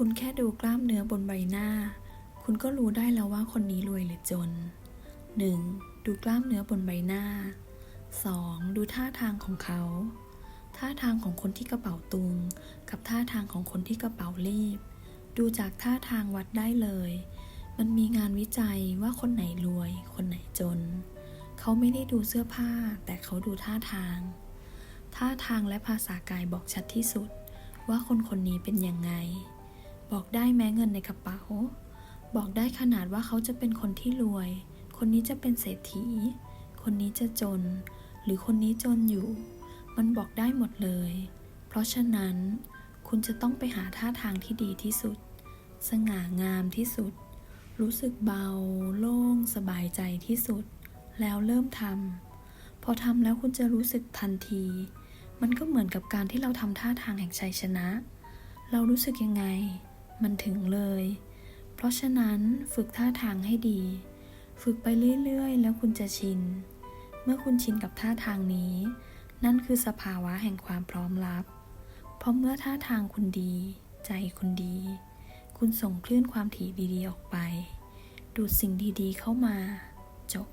คุณแค่ดูกล้ามเนื้อบนใบหน้า คุณก็รู้ได้แล้วว่าคนนี้รวยหรือจน 1. ดูกล้ามเนื้อบนใบหน้า 2. ดูท่าทางของเขา ท่าทางของคนที่กระเป๋าตุง กับท่าทางของคนที่กระเป๋ารีบ ดูจากท่าทางวัดได้เลย มันมีงานวิจัยว่าคนไหนรวย คนไหนจน เขาไม่ได้ดูเสื้อผ้า แต่เขาดูท่าทาง ท่าทางและภาษากายบอกชัดที่สุด ว่าคนคนนี้เป็นยังไง บอกได้แม้เงินในกระเป๋า บอกได้ขนาดว่าเขาจะเป็นคนที่รวย คนนี้จะเป็นเศรษฐี คนนี้จะจน หรือคนนี้จนอยู่ มันบอกได้หมดเลย เพราะฉะนั้น คุณจะต้องไปหาท่าทางที่ดีที่สุด สง่างามที่สุด รู้สึกเบา โล่ง สบายใจที่สุด แล้วเริ่มทำพอทำแล้วคุณจะรู้สึกทันที มันก็เหมือนกับการที่เราทำท่าทางแห่งชัยชนะเรารู้สึกยังไง มันถึงเลย เพราะฉะนั้นฝึกท่าทางให้ดี ฝึกไปเรื่อยๆ แล้วคุณจะชิน เมื่อคุณชินกับท่าทางนี้ นั่นคือสภาวะแห่งความพร้อมรับ เพราะเมื่อท่าทางคุณดี ใจคุณดี คุณส่งคลื่นความถี่ดีๆออกไป ดูดสิ่งดีๆเข้ามา จบ